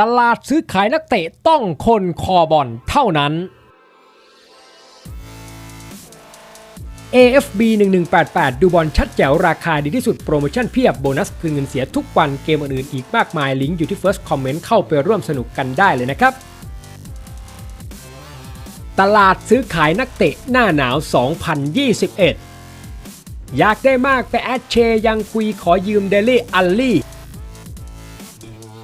ตลาดซื้อขายนักเตะต้องคนคอบอลเท่านั้น AFB 1188 ดูบอลชัดแจ๋วราคาดีที่สุดโปรโมชั่นเพียบโบนัสคืนเงินเสียทุกวันเกมอื่นๆอีกมากมาย ลิงก์อยู่ที่ First Comment เข้าไปร่วมสนุกกันได้เลยนะครับ ตลาดซื้อขายนักเตะหน้าหนาว 2021 อยากได้มากไปแอดเชยังคุยขอยืมเดลี่อัลลี่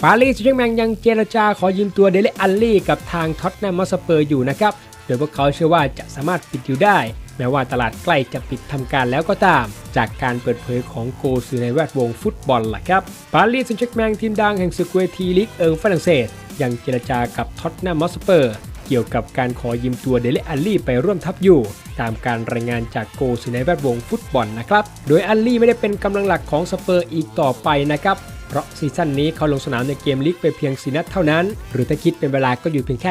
ปารีสแซงแมงยังเจรจาขอยืมตัวเดล e อัลลี่กับทางท็อตแนมมอสเปอร์อยู่นะครับ โดยพวกเขาเชื่อว่าจะสามารถปิดอยู่ได้ แม้ว่าตลาดใกล้จะปิดทำการแล้วก็ตาม จากการเปิดเผยของโกสื่อในแวดวงฟุตบอลล่ะครับ ปารีสแซงแมงทีมดังแห่งศึกเวทีลีกเอิงฝรั่งเศส ยังเจรจากับท็อตแนมมอสเปอร์เกี่ยวกับการขอยืมตัวเดล e อัลลี่ไปร่วมทัพอยู่ ตามการรายงานจากโกสื่อในแวดวงฟุตบอลนะครับ โดยอัลลี่ไม่ได้เป็นกำลังหลักของสเปอร์อีกต่อไปนะครับ เพราะซีซั่นนี้เขาลงสนามในเกมลีกไปเพียง 4 นัดเท่านั้น หรือถ้าคิดเป็นเวลาก็อยู่เพียงแค่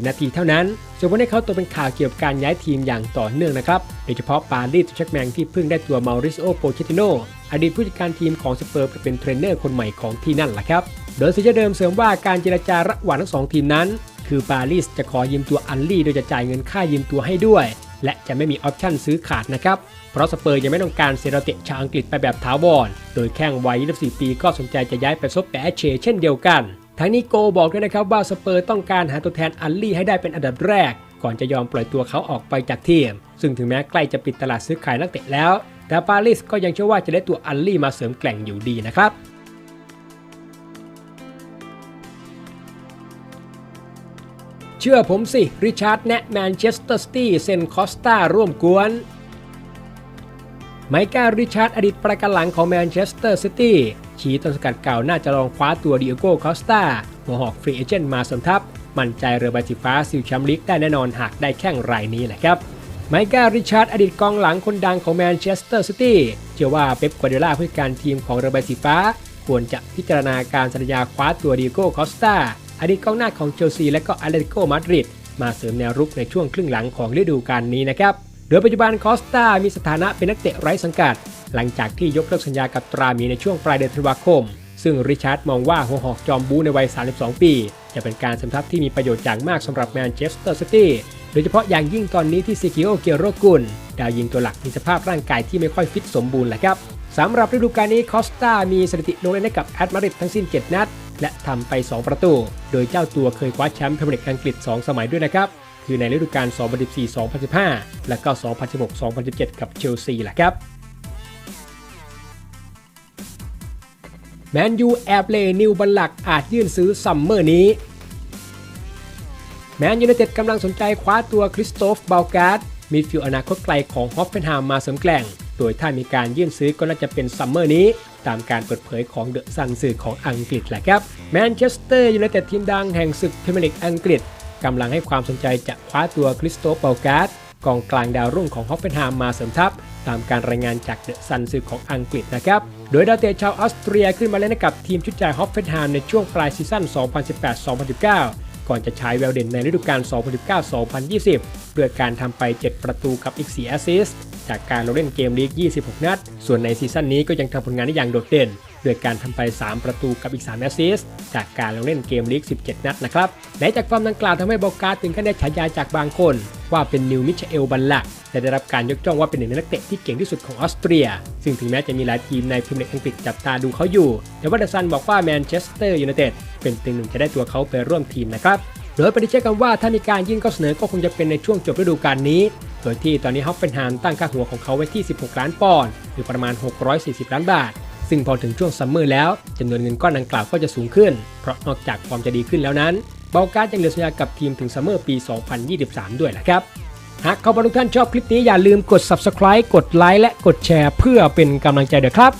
74 นาทีเท่านั้นส่วนวันนี้เขาตัวเป็นข่าวเกี่ยวกับการย้ายทีมอย่างต่อเนื่องนะครับ โดยเฉพาะปารีสแชกแมงที่เพิ่งได้ตัวมาริโอโปเชติโนอดีตผู้จัดการทีมของสเปอร์ไปเป็นเทรนเนอร์คนใหม่ของที่นั่นแหละครับ โดยซีเดิมเสริมว่าการเจรจาระหว่างทั้งสองทีมนั้น คือปารีสจะขอยืมตัวอัลลี่โดยจะจ่ายเงินค่ายืมตัวให้ด้วย และจะไม่มีออปชั่นซื้อขาดนะครับ เพราะสเปอร์ยังไม่ต้องการเซราเตะชาวอังกฤษไปแบบถาวร โดยแข้งวัย 24 ปีก็สนใจจะย้ายไปซบแปะเชเช่นเดียวกัน ทั้งนี้โกบอกด้วยนะครับว่าสเปอร์ต้องการหาตัวแทนอัลลี่ให้ได้เป็นอันดับแรก ก่อนจะยอมปล่อยตัวเขาออกไปจากทีม ซึ่งถึงแม้ใกล้จะปิดตลาดซื้อขายนักเตะแล้ว แต่ปารีสก็ยังเชื่อว่าจะได้ตัวอัลลี่มาเสริมแกล่งอยู่ดีนะครับ เชื่อผมสิ ริชาร์ดแนะแมนเชสเตอร์ซิตี้เซนคอสตาร่วมกวนไมเคิลริชาร์ดอดีตประกันหลังของแมนเชสเตอร์ซิตี้ชี้ต้นสกัดเก่าน่าจะลองคว้าตัวดิโอโก้คอสตาหัวหอกฟรีเอเจนต์มาสมทัพมั่นใจเรือใบสีฟ้าซิลแชมป์ลีกได้แน่นอนหากได้แข่งรายนี้แหละครับไมเคิลริชาร์ดอดีตกองหลังคนดังของแมนเชสเตอร์ซิตี้เชื่อว่าเป๊ปกัวเดล่าผู้การทีมของเรือใบสีฟ้า ควรจะพิจารณาการสัญญาคว้าตัวดิโอโก้คอสตา อดีตกองหน้าของเชลซีและก็อาเลติโกมาดริดมาเสริมแนวรุกในช่วงครึ่งหลังของฤดูกาลนี้นะครับโดยปัจจุบันคอสตามีสถานะเป็นนักเตะไร้สังกัด หลังจากที่ยกเลิกสัญญากับตรามีในช่วงปลายเดือนธันวาคม ซึ่งริชาร์ดมองว่าหัวหอกจอมบูในวัย 32 ปี จะเป็นการสมทัพที่มีประโยชน์อย่างมากสำหรับแมนเชสเตอร์ซิตี้โดยเฉพาะอย่างยิ่งตอนนี้ที่ซิกิโอเกียโรกุลดาวยิงตัวหลักมีสภาพร่างกายที่ไม่ค่อยฟิตสมบูรณ์แหละครับสำหรับฤดูกาลนี้คอสตามีสถิติลงเล่นให้กับแอตมาดริดทั้งสิ้น 7 นัด และทำไป 2 ประตู โดยเจ้าตัวเคยคว้าแชมป์พรีเมียร์ลีกอังกฤษ 2 สมัยด้วยนะครับ คือในฤดูกาล 2014-2015 และก็ 2016-2017 กับเชลซีแหละครับแมนยูแอบเลนิวบัลลักอาจยื่นซื้อซัมเมอร์นี้ แมนยูไนเต็ดกำลังสนใจคว้าตัวคริสโตฟบาลการ์ดมิดฟิลด์อนาคตไกลของฮอฟเฟนไฮม์มาเสริมแกล่ง โดยถ้ามีการยื่นซื้อก็น่าจะเป็นซัมเมอร์นี้ ตามการเปิดเผยของเดอะซันสื่อของอังกฤษแหละครับแมนเชสเตอร์ยูไนเต็ดทีมดังแห่งศึกพรีเมียร์ลีกอังกฤษกำลังให้ความสนใจจะคว้าตัวคริสโตฟบาลการ์ดกองกลางดาวรุ่งของฮอฟเฟนไฮม์มาเสริมทัพ ตามการรายงานจากเดอะซันสื่อของอังกฤษนะครับ โดยดาวเตะชาวออสเตรียขึ้นมาเล่นกับทีมชุดใหญ่ฮอฟเฟนไฮม์ในช่วงปลายซีซั่น 2018-2019 ก่อนจะใช้แววเด่นในฤดูกาล 2019-2020 ด้วยการทำไป 7 ประตูกับอีก 4 แอสซิสต์ จากการลงเล่นเกมลีก 26 นัด ส่วนในซีซั่นนี้ก็ยังทำผลงานได้อย่างโดดเด่นด้วยการทำไป 3 ประตูกับอีก3แอสซิสจากการลงเล่นเกมลีก 17 นัดนะครับและจากฟอร์มดังกล่าวทำให้บอกการถึงขั้นได้ฉายาจากบางคน ว่าเป็นนิวมิชเอลบัลลักและได้รับการยกย่องว่าเป็นหนึ่งในนักเตะที่เก่งที่สุดของออสเตรีย ซึ่งถึงแม้จะมีหลายทีมในพรีเมียร์ลีกอังกฤษจับตาดูเขาอยู่ แต่ว่าเดซันบอกว่าแมนเชสเตอร์ยูไนเต็ดเป็นตึงหนึ่งจะได้ตัวเขาไปร่วมทีมนะครับโดยปฏิเสธกันว่าถ้ามีการยื่นข้อเสนอก็คงจะเป็นในช่วงจบฤดูกาลนี้ โดยที่ตอนนี้ฮอฟเฟนไฮม์ตั้งค่าหัวของเขาไว้ที่ 16 ล้านปอนด์หรือประมาณ 640 ล้านบาท ซึ่งพอถึงช่วงซัมเมอร์แล้วจำนวนเงินก้อนดังกล่าวก็จะสูงขึ้น เพราะนอกจากความจะดีขึ้นแล้วนั้นเบลการ์ดยังเหลือสัญญากับทีมถึงซัมเมอร์ปี 2023 ด้วยแหละครับหากขอบคุณทุกท่านชอบคลิปนี้อย่าลืมกด subscribe กดไลค์และกดแชร์เพื่อเป็นกำลังใจด้วยครับ